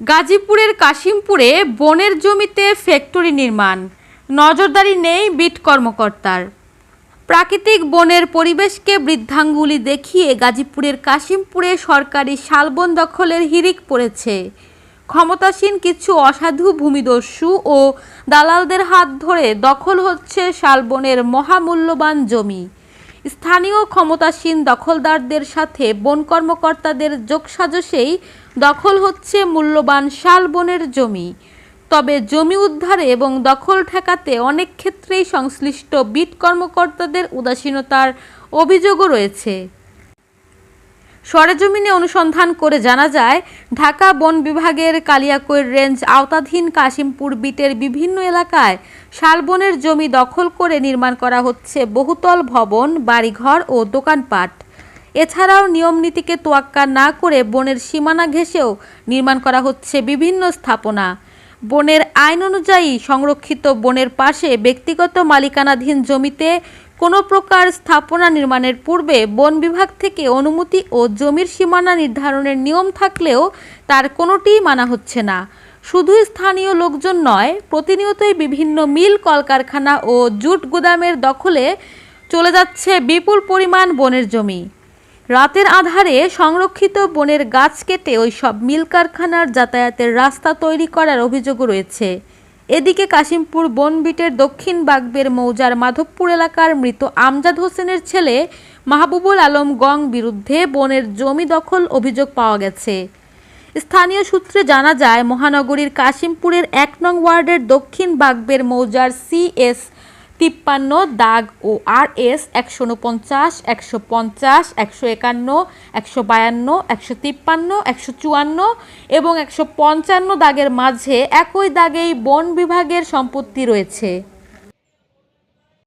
গাজীপুরের কাশিমপুরে বনের জমিতে ফ্যাক্টরি নির্মাণ। নজরদারি নেই বিট কর্মকর্তার। প্রাকৃতিক বনের পরিবেশকে বৃদ্ধাঙ্গুলি দেখিয়ে গাজীপুরের কাশিমপুরে সরকারি শালবন দখলের হিরিক পড়েছে। ক্ষমতাসীন কিছু অসাধু ভূমিদস্যু ও দালালদের হাত ধরে দখল হচ্ছে শালবনের মহামূল্যবান জমি। স্থানীয় ক্ষমতাসীন দখলদারদের সাথে বন কর্মকর্তাদের যোগসাজশেই দখল হচ্ছে মূল্যবান শাল বনের জমি। তবে জমি উদ্ধারে এবং দখল ঠেকাতে অনেক ক্ষেত্রেই সংশ্লিষ্ট বিট কর্মকর্তাদের উদাসীনতার অভিযোগও রয়েছে। সরেজমিনে অনুসন্ধান করে জানা যায়, ঢাকা বন বিভাগের কালিয়াকৈর রেঞ্জ আওতাধীন কাশিমপুর বিটের বিভিন্ন এলাকায় শালবনের জমি দখল করে নির্মাণ করা হচ্ছে বহুতল ভবন, বাড়িঘর ও দোকানপাট। এছাড়াও নিয়মনীতিকে তোয়াক্কা না করে বনের সীমানা ঘেঁষেও নির্মাণ করা হচ্ছে বিভিন্ন স্থাপনা। বনের আইন অনুযায়ী সংরক্ষিত বনের পাশে ব্যক্তিগত মালিকানাধীন জমিতে কোনো প্রকার স্থাপনা নির্মাণের পূর্বে বন বিভাগ থেকে অনুমতি ও জমির সীমানা নির্ধারণের নিয়ম থাকলেও তার কোনোটিই মানা হচ্ছে না। শুধু স্থানীয় লোকজন নয়, প্রতিনিয়তই বিভিন্ন মিল, কলকারখানা ও জুট গুদামের দখলে চলে যাচ্ছে বিপুল পরিমাণ বনের জমি। রাতের আধারে সংরক্ষিত বনের গাছ কেটে ওই সব মিল কারখানার যাতায়াতের রাস্তা তৈরি করার অভিযোগও রয়েছে। এদিকে কাশিমপুর বনবিটের দক্ষিণ বাগবের মৌজার মাধবপুর এলাকার মৃত আমজাদ হোসেনের ছেলে মাহবুবুল আলম গং বিরুদ্ধে বনের জমি দখল অভিযোগ পাওয়া গেছে। স্থানীয় সূত্রে জানা যায়, মহানগরীর কাশিমপুরের এক নং ওয়ার্ডের দক্ষিণ বাগবের মৌজার সিএস তিপ্পান্ন, দাগ ও আর এস একশো উনপঞ্চাশ, একশো পঞ্চাশ, একশো একান্ন, একশো বায়ান্ন, একশো তিপ্পান্ন, একশো চুয়ান্ন এবং একশো পঞ্চান্ন দাগের মাঝে একই দাগেই বন বিভাগের সম্পত্তি রয়েছে।